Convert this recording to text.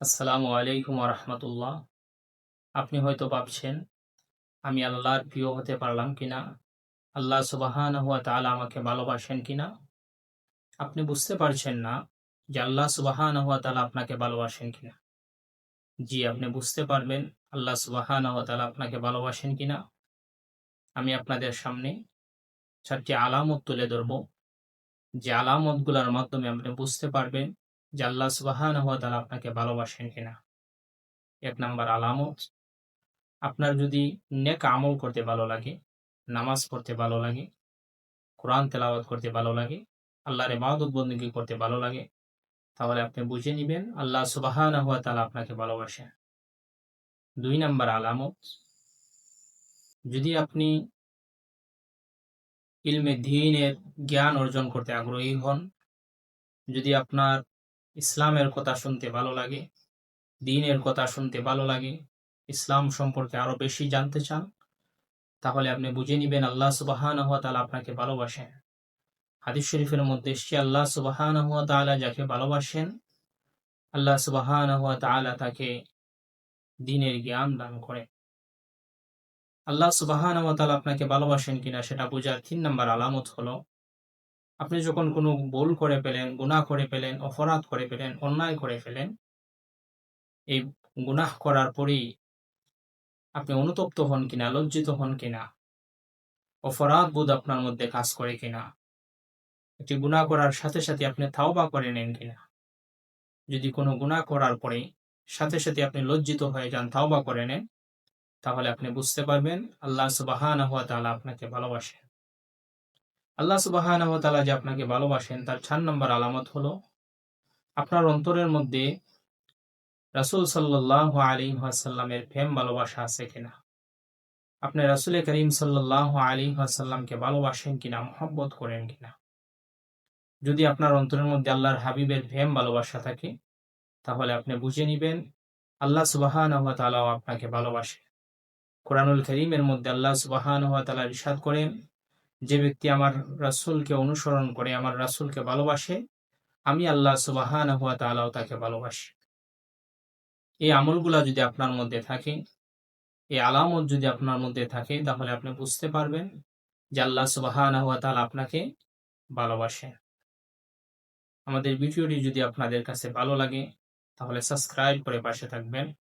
আসসালামু আলাইকুম রহমতুল্লাহ আপনি হয়তো ভাবছেন, আমি আল্লাহর প্রিয় হতে পারলাম কিনা? আল্লাহ সুবাহান হুয়া তাআলা আমাকে ভালোবাসেন কিনা? আপনি বুঝতে পারছেন না যে আল্লাহ সুবাহান হুয়া তালা আপনাকে ভালোবাসেন কিনা। জি, আপনি বুঝতে পারবেন আল্লাহ সুবাহান হুয়া তালা আপনাকে ভালোবাসেন কিনা। আমি আপনাদের সামনে চারটি আলামত তুলে ধরব। যে আলামতগুলোর মাধ্যমে আপনি বুঝতে পারবেন যে আল্লাহ সুবাহান হওয়া তাআলা আপনাকে ভালোবাসেন কিনা। এক নাম্বার আলামত, আপনার যদি নেক আমল করতে ভালো লাগে, নামাজ পড়তে ভালো লাগে, কোরআন তেলাওয়াত করতে ভালো লাগে, আল্লাহর ইবাদত বন্দী করতে ভালো লাগে, তাহলে আপনি বুঝে নেবেন আল্লাহ সুবাহান হওয়া তাআলা আপনাকে ভালোবাসেন। দুই নাম্বার আলামত, যদি আপনি ইলমে দিনের জ্ঞান অর্জন করতে আগ্রহী হন, যদি আপনার ইসলামের কথা শুনতে ভালো লাগে, দিনের কথা শুনতে ভালো লাগে, ইসলাম সম্পর্কে আরও বেশি জানতে চান, তাহলে আপনি বুঝে নিবেন আল্লাহ সুবাহান হুয়া তাআলা আপনাকে ভালোবাসেন। হাদিস শরীফের মধ্যে এসছে, আল্লাহ সুবাহান হুয়া তাআলা যাকে ভালোবাসেন, আল্লাহ সুবাহান হুয়া তাআলা তাকে দিনের জ্ঞান দান করে। আল্লাহ সুবাহান হুয়া তাআলা আপনাকে ভালোবাসেন কিনা সেটা বোঝার তিন নম্বর আলামত হলো আপনি যখন কোনো ভুল করে পেলেন গুনাহ করে পেলেন অপরাধ করে পেলেন অন্যায় করে ফেলেন, এই গুনাহ করার পরেই আপনি অনুতপ্ত হন কিনা, লজ্জিত হন কিনা, অপরাধ বোধ আপনার মধ্যে কাজ করে কিনা, একটি গুনাহ করার সাথে সাথে আপনি তাওবা করে নেন কিনা। যদি কোনো গুনাহ করার পরে সাথে সাথে আপনি লজ্জিত হয়ে যান, তাওবা করে নেন, তাহলে আপনি বুঝতে পারবেন, আল্লাহ সুবাহান হুয়া তাআলা আপনাকে ভালোবাসেন আল্লাহ সুবাহান তাআলা যে আপনাকে ভালোবাসেন, তার চার নম্বর আলামত হলো আপনার অন্তরের মধ্যে রাসূল সাল্লাল্লাহু আলাইহি ওয়াসাল্লামের প্রেম ভালোবাসা আছে কিনা? আপনি রাসূল করিম সাল্লাল্লাহু আলাইহি ওয়াসাল্লামকে ভালোবাসেন কিনা, মহব্বত করেন কিনা? যদি আপনার অন্তরের মধ্যে আল্লাহর হাবিবের প্রেম ভালোবাসা থাকে, তাহলে আপনি বুঝে নিবেন আল্লাহ তাআলাও আপনাকে ভালোবাসে। কোরআনুল করিমের মধ্যে আল্লাহ সুবহানাহু ওয়া তাআলা ইরশাদ করেন যে ব্যক্তি আমার রাসূলকে অনুসরণ করে, আমার রাসূলকে ভালোবাসে, আমি আল্লাহ সুবহানাহু ওয়া তাআলাও তাকে ভালোবাসি। এই আমলগুলা যদি আপনার মধ্যে থাকে, এই আলামত যদি আপনার মধ্যে থাকে, তাহলে আপনি বুঝতে পারবেন যে আল্লাহ সুবহানাহু ওয়া তাআলা আপনাকে ভালোবাসে। আমাদের ভিডিওটি যদি আপনাদের কাছে ভালো লাগে, তাহলে সাবস্ক্রাইব করে পাশে থাকবেন।